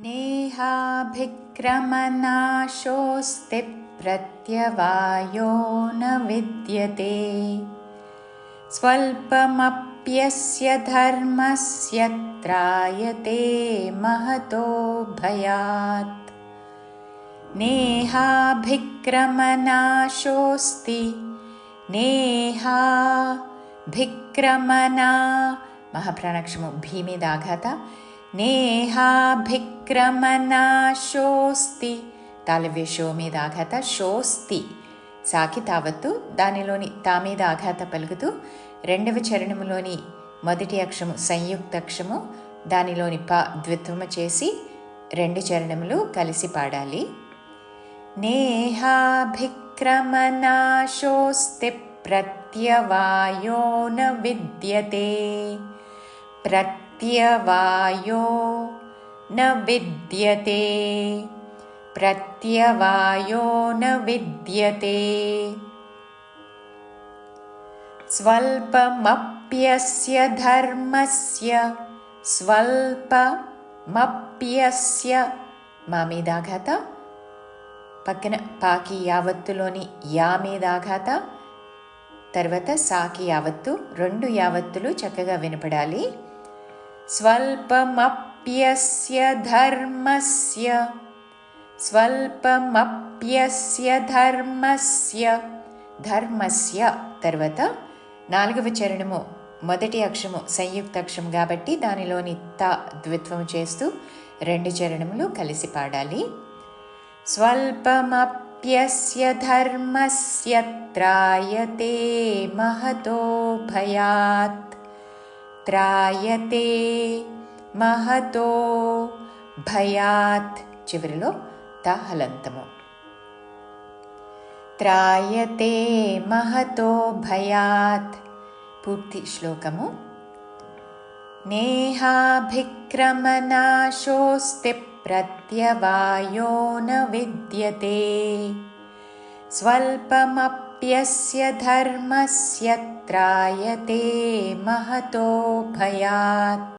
नेहाभिक्रमनाशोऽस्ति प्रत्यवायो न विद्यते। स्वल्पमप्यस्य धर्मस्य त्रायते महतो भयात्। नेहाभिक्रमनाशोऽस्ति नेहाभिक्रमना महप्रणक्ष्मु भीमिदाघात। నేహాభిక్రమనాశోస్తి. తాలవ్య షో మీద ఆఘాత షోస్తి సాకి తావత్తు దానిలోని తా మీద ఆఘాత పలుకుతూ రెండవ చరణములోని మొదటి అక్షము సంయుక్తక్షము దానిలోని ప ద్విత్వము చేసి రెండు చరణములు కలిసి పాడాలి. నేహాభిక్రమనాశోస్తి ప్రత్యవాయోన విద్యతే. ప్రత్య प्रत्यवायो न विद्यते प्रत्यवायो न विद्यते स्वल्पमप्यस्य धर्मस्य स्वल्पमप्यस्य మా మీద ఆఘాత పక్కన పాకి యావత్తులోని యా మీద ఆఘాత తర్వాత సాకి యావత్తు రెండు యావత్తులు చక్కగా వినపడాలి స్వల్పమప్యస్య ధర్మస్య స్వల్పమప్యస్య ధర్మస్య ధర్మస్య తర్వాత నాలుగవ చరణము మొదటి అక్షము సంయుక్త అక్షం కాబట్టి దానిలోని త ద్విత్వము చేస్తూ రెండు చరణములు కలిసి పాడాలి स्वल्पमप्यस्य धर्मस्य त्रायते महतो भयात् త్రాయతే మహతో భయాత్ చివరిలో తహలంతము త్రాయతే మహతో భయాత్ పూర్తి శ్లోకము నేహాభిక్రమనాశోస్తి प्रत्यवायो न विद्यते स्वल्पमप्यस्य धर्मस्य त्रायते महतो भयात्